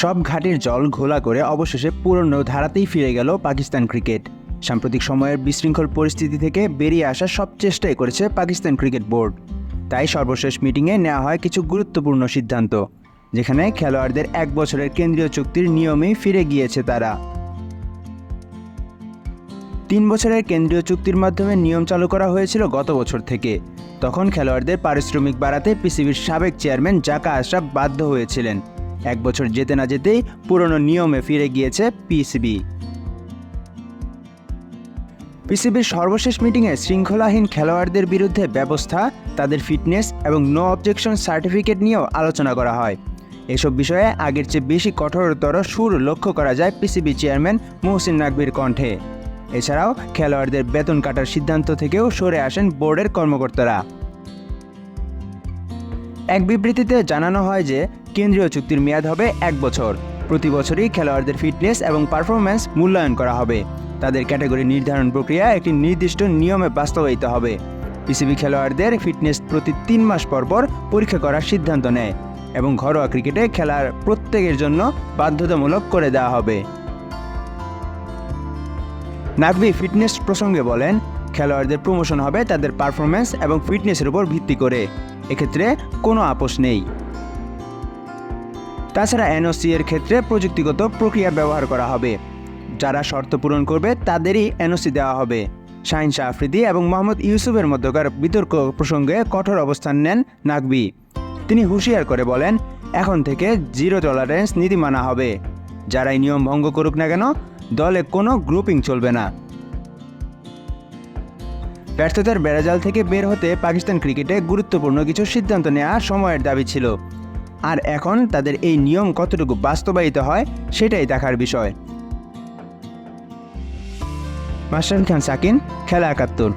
সব ঘাটের জল ঘোলা করে অবশেষে পুরনো ধারাতেই ফিরে গেল পাকিস্তান ক্রিকেট। সাম্প্রতিক সময়ের বিশৃঙ্খল পরিস্থিতি থেকে বেরিয়ে আসার সব চেষ্টাই করেছে পাকিস্তান ক্রিকেট বোর্ড। তাই সর্বশেষ মিটিংয়ে নেওয়া হয় কিছু গুরুত্বপূর্ণ সিদ্ধান্ত, যেখানে খেলোয়াড়দের এক বছরের কেন্দ্রীয় চুক্তির নিয়মেই ফিরে গিয়েছে তারা। তিন বছরের কেন্দ্রীয় চুক্তির মাধ্যমে নিয়ম চালু করা হয়েছিল গত বছর থেকে। তখন খেলোয়াড়দের পারিশ্রমিক বাড়াতে পিসিবির সাবেক চেয়ারম্যান জাকা আশরাফ বাধ্য হয়েছিলেন। এক বছর যেতে না যেতেই পুরনো নিয়মে ফিরে গিয়েছে পিসিবি পিসিবির সর্বশেষ মিটিংয়ে শৃঙ্খলাহীন খেলোয়াড়দের বিরুদ্ধে ব্যবস্থা, তাদের ফিটনেস এবং নো অবজেকশন সার্টিফিকেট নিয়েও আলোচনা করা হয়। এসব বিষয়ে আগের চেয়ে বেশি কঠোরতর সুর লক্ষ্য করা যায় পিসিবি চেয়ারম্যান মহসিন নাকবির কণ্ঠে। এছাড়াও খেলোয়াড়দের বেতন কাটার সিদ্ধান্ত থেকেও সরে আসেন বোর্ডের কর্মকর্তারা। এক বিবৃতিতে জানানো হয় যে, কেন্দ্রীয় চুক্তির মেয়াদ হবে এক বছর। প্রতি বছরই খেলোয়াড়দের ফিটনেস এবং পারফরম্যান্স মূল্যায়ন করা হবে। তাদের ক্যাটাগরি নির্ধারণ প্রক্রিয়া একটি নির্দিষ্ট নিয়মে বাস্তবায়িত হবে। পিসিবি খেলোয়াড়দের ফিটনেস প্রতি তিন মাস পর পর পরীক্ষা করার সিদ্ধান্ত নেয় এবং ঘরোয়া ক্রিকেটে খেলার প্রত্যেকের জন্য বাধ্যতামূলক করে দেওয়া হবে। নাকবি ফিটনেস প্রসঙ্গে বলেন খেলোয়াড়দের প্রমোশন হবে তাদের পারফরম্যান্স এবং ফিটনেসের উপর ভিত্তি করে। এক্ষেত্রে কোনো আপোষ নেই। তাছাড়া এনওসি এর ক্ষেত্রে প্রযুক্তিগত প্রক্রিয়া ব্যবহার করা হবে। যারা শর্ত পূরণ করবে, তাদেরই এনওসি দেওয়া হবে। শাহিন শাহ আফ্রিদি এবং মোহাম্মদ ইউসুফের মধ্যকার বিতর্ক প্রসঙ্গে কঠোর অবস্থান নেন নাকবি। তিনি হুঁশিয়ার করে বলেন, এখন থেকে জিরো টলারেন্স নীতি মানা হবে। যারাই নিয়ম ভঙ্গ করুক না কেন, দলে কোনো গ্রুপিং চলবে না। ব্যর্থতার বেড়াজাল থেকে বের হতে পাকিস্তান ক্রিকেটে গুরুত্বপূর্ণ কিছু সিদ্ধান্ত নেওয়া সময়ের দাবি ছিল। আর এখন তাদের এই নিয়ম কতটুকু বাস্তবায়িত হয়, সেটাই দেখার বিষয়। মাস্টার খান, সাকিন, খেলা একাত্তর।